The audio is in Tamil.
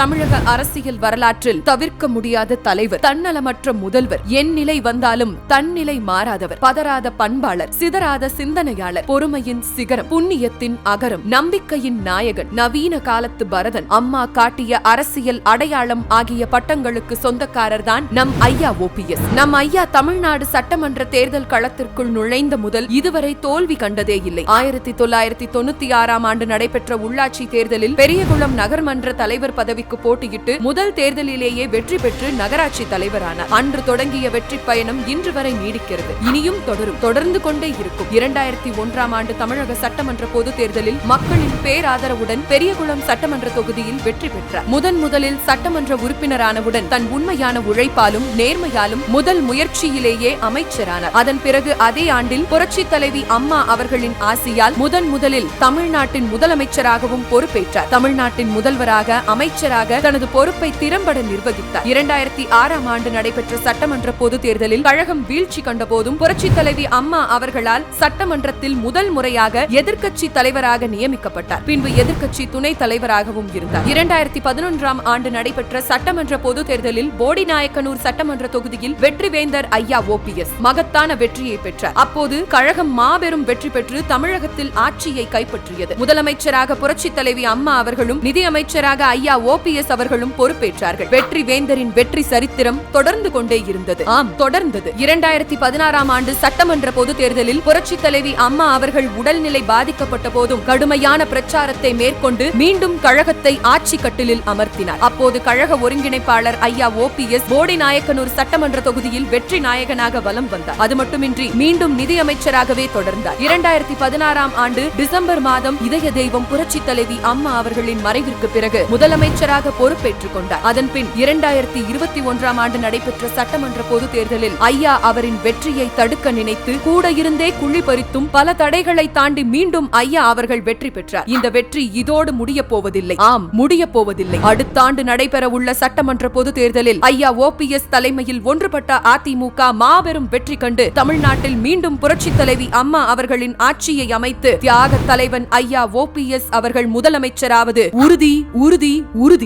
தமிழக அரசியல் வரலாற்றில் தவிர்க்க முடியாத தலைவர் தன்னலமற்ற முதல்வர். என் நிலை வந்தாலும் தன்னிலை மாறாதவர். பதறாத பண்பாளர் சிதறாத சிந்தனையாளர். பொறுமையின் சிகரம் புண்ணியத்தின் அகரம். நம்பிக்கையின் நாயகன் நவீன காலத்து பரதன். அம்மா காட்டிய அரசியல் அடையாளம் ஆகிய பட்டங்களுக்கு சொந்தக்காரர் தான் நம் ஐயா ஓபிஎஸ் நம் ஐயா தமிழ்நாடு சட்டமன்ற தேர்தல் களத்திற்குள் நுழைந்த முதல் இதுவரை தோல்வி கண்டதே இல்லை. ஆயிரத்தி தொள்ளாயிரத்தி தொண்ணூத்தி ஆறாம் ஆண்டு நடைபெற்ற உள்ளாட்சி தேர்தலில் பெரியகுளம் நகர்மன்ற தலைவர் பதவி பதவிக்கு போட்டியிட்டு முதல் தேர்தலிலேயே வெற்றி பெற்று நகராட்சி தலைவரானார் அன்று தொடங்கிய வெற்றி பயணம் இன்று வரை நீடிக்கிறது. இனியும் தொடரும். தொடர்ந்து கொண்டே இருக்கும். இரண்டாயிரத்தி ஒன்றாம் ஆண்டு தமிழக சட்டமன்ற பொது தேர்தலில் மக்களின் பேராதரவுடன் பெரியகுளம் சட்டமன்ற தொகுதியில் வெற்றி பெற்றார். முதன் முதலில் சட்டமன்ற உறுப்பினரானவுடன் தன் உண்மையான உழைப்பாலும் நேர்மையாலும் முதல் முயற்சியிலேயே அமைச்சரானார். அதன் பிறகு அதே ஆண்டில் புரட்சி தலைவி அம்மா அவர்களின் ஆசியால் முதன் முதலில் தமிழ்நாட்டின் முதலமைச்சராகவும் பொறுப்பேற்றார். தமிழ்நாட்டின் முதல்வராக அமைச்சர் அமைச்சராக தனது பொறுப்பை திறம்பட நிர்வகித்தார். இரண்டாயிரத்தி ஆறாம் ஆண்டு நடைபெற்ற சட்டமன்ற பொது தேர்தலில் கழகம் வீழ்ச்சி கண்டபோதும் புரட்சி தலைவி அம்மா அவர்களால் சட்டமன்றத்தில் முதல் முறையாக எதிர்க்கட்சி தலைவராக நியமிக்கப்பட்டார். பின்பு எதிர்க்கட்சி துணைத் தலைவராகவும் இருந்தார். இரண்டாயிரத்தி பதினொன்றாம் ஆண்டு நடைபெற்ற சட்டமன்ற பொது தேர்தலில் போடிநாயக்கனூர் சட்டமன்ற தொகுதியில் வெற்றிவேந்தர் ஐயா ஓபிஎஸ் மகத்தான வெற்றியை பெற்றார். அப்போது கழகம் மாபெரும் வெற்றி பெற்று தமிழகத்தில் ஆட்சியை கைப்பற்றியது. முதலமைச்சராக புரட்சி தலைவி அம்மா அவர்களும் நிதியமைச்சராக ஐயா ஓ ஓபிஎஸ் அவர்களும் பொறுப்பேற்றார்கள். வெற்றி வேந்தரின் வெற்றி சரித்திரம் தொடர்ந்து கொண்டே இருந்தது. ஆம் தொடர்ந்தது. இரண்டாயிரத்தி பதினாறாம் ஆண்டு சட்டமன்ற பொது தேர்தலில் புரட்சி தலைவி அம்மா அவர்கள் உடல்நிலை பாதிக்கப்பட்ட போதும் கடுமையான பிரச்சாரத்தை மேற்கொண்டு மீண்டும் கழகத்தை ஆட்சி கட்டிலில் அமர்த்தினார். அப்போது கழக ஒருங்கிணைப்பாளர் ஐயா ஓபிஎஸ் போடி நாயக்கனூர் சட்டமன்ற தொகுதியில் வெற்றி நாயகனாக வலம் வந்தார். அது மட்டுமின்றி மீண்டும் நிதியமைச்சராகவே தொடர்ந்தார். இரண்டாயிரத்தி பதினாறாம் ஆண்டு டிசம்பர் மாதம் இதய தெய்வம் புரட்சி தலைவி அம்மா அவர்களின் மறைவிற்கு பிறகு முதலமைச்சர் தலைவராக பொறுப்பேற்றுக் கொண்டார். அதன்பின் இரண்டாயிரத்தி இருபத்தி ஒன்றாம் ஆண்டு நடைபெற்ற சட்டமன்ற பொது தேர்தலில் ஐயா அவரின் வெற்றியை தடுக்க நினைத்து கூட இருந்தே குழி பறித்தும் பல தடைகளை தாண்டி மீண்டும் ஐயா அவர்கள் வெற்றி பெற்றார். இந்த வெற்றி இதோடு முடிய போவதில்லை. ஆம் முடிய போவதில்லை. அடுத்த ஆண்டு நடைபெற உள்ள சட்டமன்ற பொது தேர்தலில் ஐயா ஓபிஎஸ் தலைமையில் ஒன்றுபட்ட அதிமுக மாபெரும் வெற்றி கண்டு தமிழ்நாட்டில் மீண்டும் புரட்சி தலைவி அம்மா அவர்களின் ஆட்சியை அமைத்து தியாக தலைவன் ஐயா ஓபிஎஸ் அவர்கள் முதலமைச்சராவது உறுதி உறுதி உறுதி